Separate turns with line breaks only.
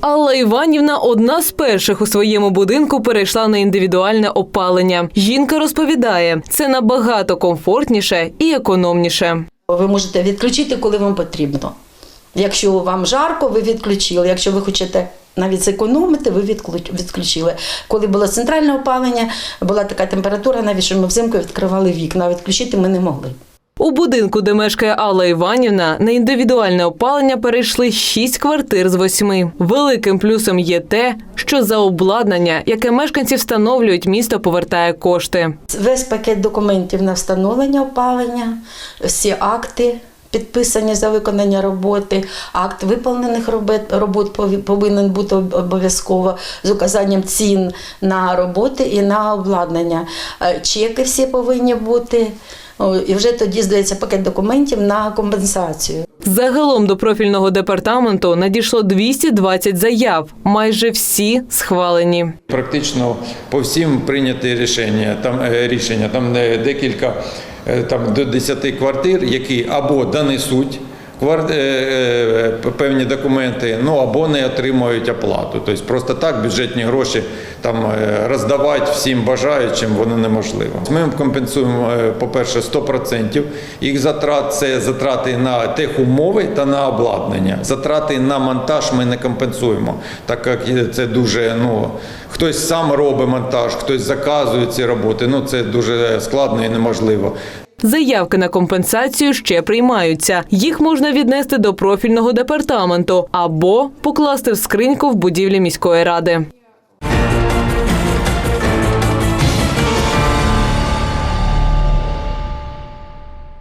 Алла Іванівна одна з перших у своєму будинку перейшла на індивідуальне опалення. Жінка розповідає, це набагато комфортніше і економніше.
Ви можете відключити, коли вам потрібно. Якщо вам жарко, ви відключили. Якщо ви хочете навіть зекономити, ви відключили. Коли було центральне опалення, була така температура, навіть що ми взимку відкривали вікна, відключити ми не могли.
У будинку, де мешкає Алла Іванівна, на індивідуальне опалення перейшли шість квартир з восьми. Великим плюсом є те, що за обладнання, яке мешканці встановлюють, місто повертає кошти.
Весь пакет документів на встановлення опалення, всі акти. Підписані за виконання роботи, акт виповнених робот, робот повинен бути обов'язково з указанням цін на роботи і на обладнання. Е, Чеки всі повинні бути. І вже тоді здається пакет документів на компенсацію.
Загалом до профільного департаменту надійшло 220 заяв. Майже всі схвалені.
Практично по всім прийняті рішення. Там е, рішення там е, декілька е, там до 10 квартир, які або донесуть певні документи, ну або не отримують оплату. Тобто просто так бюджетні гроші там е, роздавати всім бажаючим воно неможливо. Ми компенсуємо, е, по-перше, 100% їх затрат це затрати на техумови та на обладнання. Затрати на монтаж ми не компенсуємо, так як це дуже ну хтось сам робить монтаж, хтось заказує ці роботи. Ну це дуже складно і неможливо.
Заявки на компенсацію ще приймаються. Їх можна віднести до профільного департаменту або покласти в скриньку в будівлі міської ради.